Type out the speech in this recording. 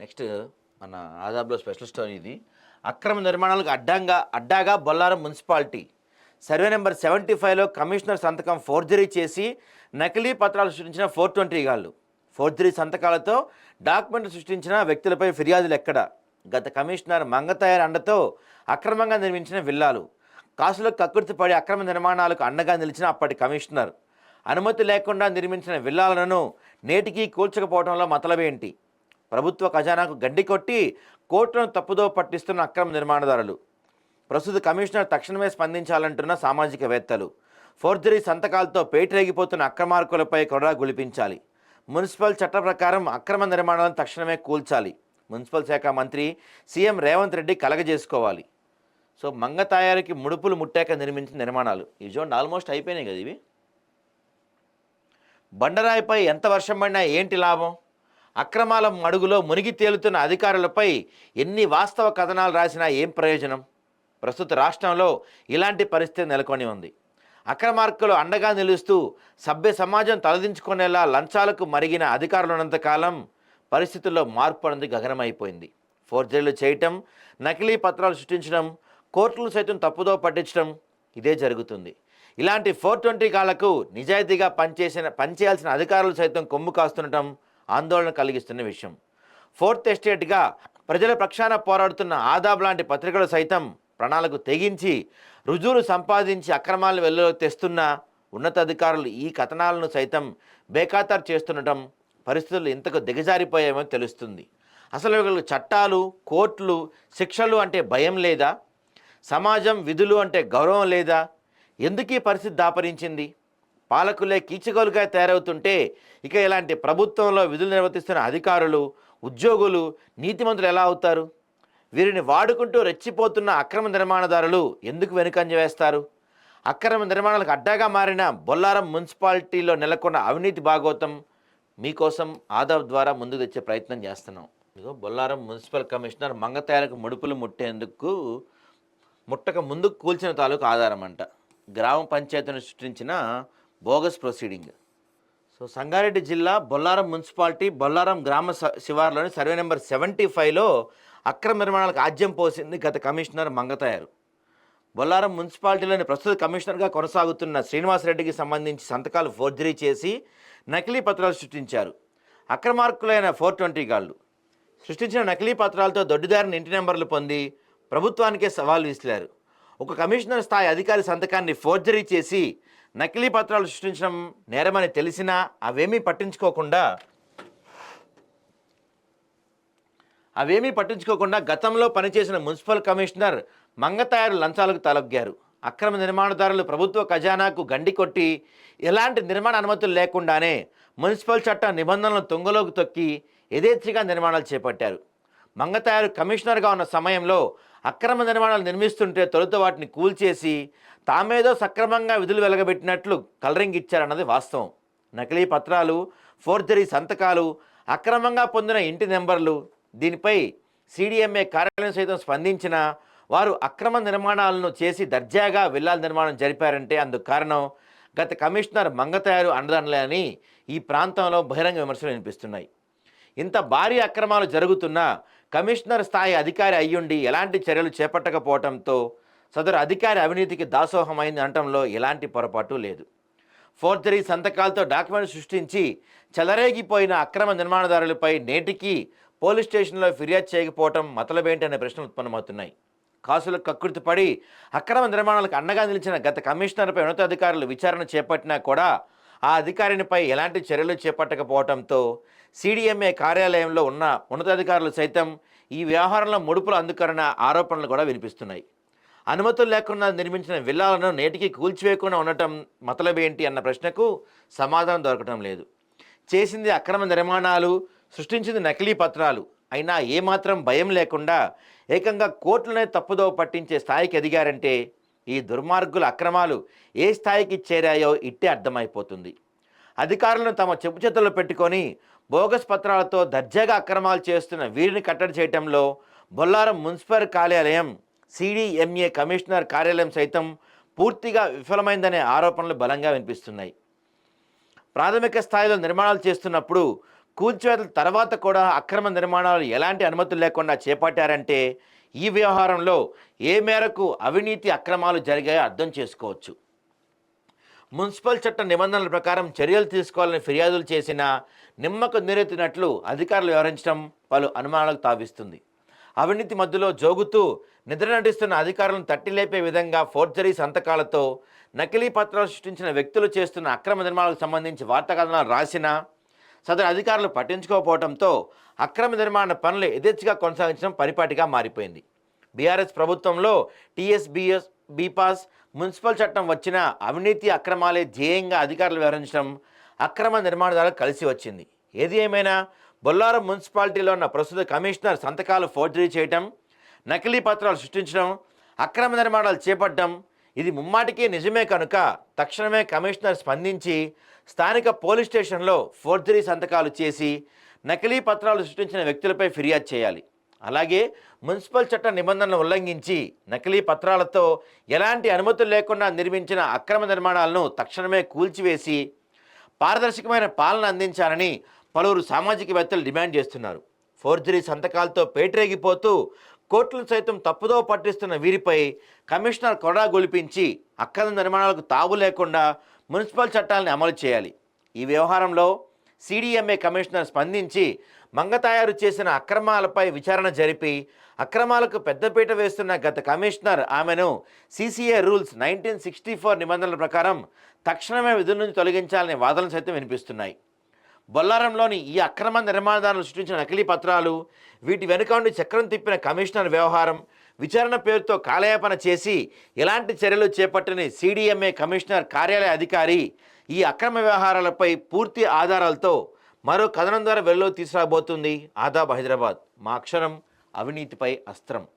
Next మన ఆదాబ్లో special story ఇది. అక్రమ నిర్మాణాలకు అడ్డంగా అడ్డాగా Bollaram municipality. Survey number seventy ఫైవ్లో కమిషనర్ సంతకం ఫోర్జరీ చేసి నకిలీ పత్రాలు సృష్టించిన ఫోర్ ట్వంటీ గాళ్ళు. ఫోర్జరీ సంతకాలతో డాక్యుమెంట్లు సృష్టించిన వ్యక్తులపై ఫిర్యాదులు ఎక్కడ? గత కమిషనర్ మంగతాయర్ అండతో అక్రమంగా నిర్మించిన విల్లాలు. కాసులకు కక్కుర్తి పడి అక్రమ నిర్మాణాలకు అండగా నిలిచిన అప్పటి కమిషనర్. అనుమతి లేకుండా నిర్మించిన విల్లాలను నేటికీ కూల్చకపోవడంలో మతలవేంటి ప్రభుత్వ ఖజానాకు గడ్డి కొట్టి కోర్టును తప్పుదో పట్టిస్తున్న అక్రమ నిర్మాణదారులు. ప్రస్తుత కమిషనర్ తక్షణమే స్పందించాలంటున్న సామాజికవేత్తలు. ఫోర్జరీ సంతకాలతో పేటరేగిపోతున్న అక్రమార్కులపై కొరడా గులిపించాలి. మున్సిపల్ చట్ట ప్రకారం అక్రమ నిర్మాణాలను తక్షణమే కూల్చాలి. మున్సిపల్ శాఖ మంత్రి సీఎం రేవంత్ రెడ్డి కలగజేసుకోవాలి. సో మంగతాయారికి ముడుపులు ముట్టాక నిర్మించిన నిర్మాణాలు. ఈ జోన్ ఆల్మోస్ట్ అయిపోయినాయి కదా ఇవి. బండరాయిపై ఎంత వర్షం పడినా ఏంటి లాభం? అక్రమాల మడుగులో మునిగి తేలుతున్న అధికారులపై ఎన్ని వాస్తవ కథనాలు రాసినా ఏం ప్రయోజనం? ప్రస్తుత రాష్ట్రంలో ఇలాంటి పరిస్థితి నెలకొని ఉంది. అక్రమార్కులు అండగా నిలుస్తూ సభ్య సమాజం తలదించుకునేలా లంచాలకు మరిగిన అధికారులున్నంతకాలం పరిస్థితుల్లో మార్పు అనేది గగనమైపోయింది. ఫోర్జరీలు చేయటం నకిలీ పత్రాలు సృష్టించడం కోర్టులు సైతం తప్పుదో పట్టించడం ఇదే జరుగుతుంది. ఇలాంటి ఫోర్ ట్వంటీ కాళ్ళకు నిజాయితీగా పనిచేసిన పనిచేయాల్సిన అధికారులు సైతం కొమ్ము కాస్తుండటం ఆందోళన కలిగిస్తున్న విషయం. ఫోర్త్ ఎస్టేట్గా ప్రజల పక్షాన పోరాడుతున్న ఆదాబ్ లాంటి పత్రికలు సైతం ప్రణాళిక తెగించి రుజువులు సంపాదించి అక్రమాలను వెలుగులోకి తెస్తున్న ఉన్నతాధికారులు ఈ కథనాలను సైతం బేఖాతారు చేస్తుండటం పరిస్థితులు ఇంతకు దిగజారిపోయామో తెలుస్తుంది. అసలు వీళ్ళు చట్టాలు కోర్టులు శిక్షలు అంటే భయం లేదా? సమాజం విధులు అంటే గౌరవం లేదా? ఎందుకు ఈ పరిస్థితి దాపరించింది? పాలకులే కీచగోలుగా తయారవుతుంటే ఇక ఇలాంటి ప్రభుత్వంలో విధులు నిర్వర్తిస్తున్న అధికారులు ఉద్యోగులు నీతిమంతులు ఎలా అవుతారు? వీరిని వాడుకుంటూ రెచ్చిపోతున్న అక్రమ నిర్మాణదారులు ఎందుకు వెనుకంజ వేస్తారు? అక్రమ నిర్మాణాలకు అడ్డాగా మారిన బొల్లారం మున్సిపాలిటీలో నెలకొన్న అవినీతి భాగోతం మీకోసం ఆదాబ్ ద్వారా ముందుకు తెచ్చే ప్రయత్నం చేస్తున్నాం. బొల్లారం మున్సిపల్ కమిషనర్ మంగతయాలకు ముడుపులు ముట్టేందుకు ముట్టక ముందుకు కూల్చిన తాలూకు ఆధారం అంట. గ్రామ పంచాయతీని సృష్టించిన బోగస్ ప్రొసీడింగ్. సో సంగారెడ్డి జిల్లా బొల్లారం మున్సిపాలిటీ బొల్లారం గ్రామ శివార్లోని సర్వే నెంబర్ సెవెంటీ ఫైవ్లో అక్రమ నిర్మాణాలకు ఆజ్యం పోసింది గత కమిషనర్ మంగతాయారు. బొల్లారం మున్సిపాలిటీలోని ప్రస్తుత కమిషనర్గా కొనసాగుతున్న శ్రీనివాసరెడ్డికి సంబంధించి సంతకాలు ఫోర్జరీ చేసి నకిలీ పత్రాలు సృష్టించారు. అక్రమార్కులైన ఫోర్ ట్వంటీ గాళ్ళు. సృష్టించిన నకిలీ పత్రాలతో దొడ్డిదారిని ఇంటి నెంబర్లు పొంది ప్రభుత్వానికే సవాల్ విసిరారు. ఒక కమిషనర్ స్థాయి అధికారి సంతకాన్ని ఫోర్జరీ చేసి నకిలీ పత్రాలు సృష్టించడం నేరమని తెలిసినా అవేమీ పట్టించుకోకుండా అవేమీ పట్టించుకోకుండా గతంలో పనిచేసిన మున్సిపల్ కమిషనర్ మంగతాయారు లంచాలకు తలొగ్గారు అక్రమ నిర్మాణదారులు ప్రభుత్వ ఖజానాకు గండి కొట్టి ఎలాంటి నిర్మాణ అనుమతులు లేకుండానే మున్సిపల్ చట్ట నిబంధనలను తుంగలోకి తొక్కి యథేచ్ఛగా నిర్మాణాలు చేపట్టారు. మంగతాయారు కమిషనర్గా ఉన్న సమయంలో అక్రమ నిర్మాణాలు నిర్మిస్తుంటే తొలుత వాటిని కూల్చేసి తామేదో సక్రమంగా విధులు వెలగబెట్టినట్లు కలరింగ్ ఇచ్చారన్నది వాస్తవం. నకిలీ పత్రాలు ఫోర్జరీ సంతకాలు అక్రమంగా పొందిన ఇంటి నెంబర్లు దీనిపై సిడిఎంఏ కార్యాలయం సైతం స్పందించిన వారు అక్రమ నిర్మాణాలను చేసి దర్జాగా విల్లాల నిర్మాణం జరిపారంటే అందుకు కారణం గత కమిషనర్ మంగతయారు అండదండలే అని ఈ ప్రాంతంలో బహిరంగ విమర్శలు వినిపిస్తున్నాయి. ఇంత భారీ అక్రమాలు జరుగుతున్నా కమిషనర్ స్థాయి అధికారి అయ్యుండి ఎలాంటి చర్యలు చేపట్టకపోవడంతో సదరు అధికారి అవినీతికి దాసోహమైంది అనటంలో ఎలాంటి పొరపాటు లేదు. ఫోర్జరీ సంతకాలతో డాక్యుమెంట్ సృష్టించి చెలరేగిపోయిన అక్రమ నిర్మాణదారులపై నేటికి పోలీస్ స్టేషన్లో ఫిర్యాదు చేయకపోవటం మతలబేంటి అనే ప్రశ్నలు ఉత్పన్నమవుతున్నాయి. కాసులకు కక్కుర్తి పడి అక్రమ నిర్మాణాలకు అండగా నిలిచిన గత కమిషనర్పై ఉన్నతాధికారులు విచారణ చేపట్టినా కూడా ఆ అధికారినిపై ఎలాంటి చర్యలు చేపట్టకపోవడంతో సిడిఎంఏ కార్యాలయంలో ఉన్న ఉన్నతాధికారులు సైతం ఈ వ్యవహారంలో ముడుపులు అందుకరణ ఆరోపణలు కూడా వినిపిస్తున్నాయి. అనుమతులు లేకుండా నిర్మించిన విల్లాలను నేటికి కూల్చివేయకుండా ఉండటం మతలబేంటి అన్న ప్రశ్నకు సమాధానం దొరకటం లేదు. చేసింది అక్రమ నిర్మాణాలు సృష్టించింది నకిలీ పత్రాలు అయినా ఏమాత్రం భయం లేకుండా ఏకంగా కోర్టులనే తప్పుదో పట్టించే స్థాయికి ఎదిగారంటే ఈ దుర్మార్గుల అక్రమాలు ఏ స్థాయికి చేరాయో ఇట్టే అర్థమైపోతుంది. అధికారులను తమ చెప్పు చేతుల్లో పెట్టుకొని బోగస్ పత్రాలతో దర్జాగా అక్రమాలు చేస్తున్న వీరిని కట్టడి చేయటంలో బొల్లారం మున్సిపల్ కార్యాలయం సిడిఎంఏ కమిషనర్ కార్యాలయం సైతం పూర్తిగా విఫలమైందనే ఆరోపణలు బలంగా వినిపిస్తున్నాయి. ప్రాథమిక స్థాయిలో నిర్మాణాలు చేస్తున్నప్పుడు కూల్చివేతల తర్వాత కూడా అక్రమ నిర్మాణాలు ఎలాంటి అనుమతులు లేకుండా చేపట్టారంటే ఈ వ్యవహారంలో ఏ మేరకు అవినీతి అక్రమాలు జరిగాయో అర్థం చేసుకోవచ్చు. మున్సిపల్ చట్ట నిబంధనల ప్రకారం చర్యలు తీసుకోవాలని ఫిర్యాదులు చేసిన నిమ్మకు నీరెత్తినట్లు అధికారులు వ్యవహరించడం పలు అనుమానాలకు తావిస్తుంది. అవినీతి మధ్యలో జోగుతూ నిద్ర నటిస్తున్న అధికారులను తట్టిలేపే విధంగా ఫోర్జరీ సంతకాలతో నకిలీ పత్రాలు సృష్టించిన వ్యక్తులు చేస్తున్న అక్రమ నిర్మాణాలకు సంబంధించి వార్తా కథనాలు రాసినా సదరు అధికారులు పట్టించుకోకపోవడంతో అక్రమ నిర్మాణ పనులు యథేచ్ఛగా కొనసాగించడం పరిపాటిగా మారిపోయింది. బీఆర్ఎస్ ప్రభుత్వంలో టీఎస్బీఎస్ బీపాస్ మున్సిపల్ చట్టం వచ్చిన అవినీతి అక్రమాలే ధ్యేయంగా అధికారులు వ్యవహరించడం అక్రమ నిర్మాణదారులు కలిసి వచ్చింది. ఏది ఏమైనా బొల్లారం మున్సిపాలిటీలో ఉన్న ప్రస్తుత కమిషనర్ సంతకాలు ఫోర్జరీ చేయటం నకిలీ పత్రాలు సృష్టించడం అక్రమ నిర్మాణాలు చేపట్టడం ఇది ముమ్మాటికి నిజమే కనుక తక్షణమే కమిషనర్ స్పందించి స్థానిక పోలీస్ స్టేషన్లో ఫోర్జరీ సంతకాలు చేసి నకిలీ పత్రాలు సృష్టించిన వ్యక్తులపై ఫిర్యాదు చేయాలి. అలాగే మున్సిపల్ చట్ట నిబంధనలు ఉల్లంఘించి నకిలీ పత్రాలతో ఎలాంటి అనుమతులు లేకుండా నిర్మించిన అక్రమ నిర్మాణాలను తక్షణమే కూల్చివేసి పారదర్శకమైన పాలన అందించాలని పలువురు సామాజికవేత్తలు డిమాండ్ చేస్తున్నారు. ఫోర్జరీ సంతకాలతో పేటరేగిపోతూ కోర్టులు సైతం తప్పుదో పట్టిస్తున్న వీరిపై కమిషనర్ కొడా గొలిపించి అక్రమ నిర్మాణాలకు తావు లేకుండా మున్సిపల్ చట్టాలను అమలు చేయాలి. ఈ వ్యవహారంలో సిడిఎంఏ కమిషనర్ స్పందించి మంగ తయారు చేసిన అక్రమాలపై విచారణ జరిపి అక్రమాలకు పెద్దపీట వేస్తున్న గత కమిషనర్ ఆమెను CCA rules nineteen sixty four నిబంధనల ప్రకారం తక్షణమే విధుల నుంచి తొలగించాలనే వాదనలు సైతం వినిపిస్తున్నాయి. బొల్లారంలోని ఈ అక్రమ నిర్మాణదారులు సృష్టించిన నకిలీ పత్రాలు వీటి వెనుక ఉండి చక్రం తిప్పిన కమిషనర్ వ్యవహారం విచారణ పేరుతో కాలయాపన చేసి ఎలాంటి చర్యలు చేపట్టని సిడిఎంఏ కమిషనర్ కార్యాలయ అధికారి ఈ అక్రమ వ్యవహారాలపై పూర్తి ఆధారాలతో మరో కథనం ద్వారా వెల్లో తీసుకురాబోతుంది. ఆదాబ్ హైదరాబాద్. మా అక్షరం అవినీతిపై అస్త్రం.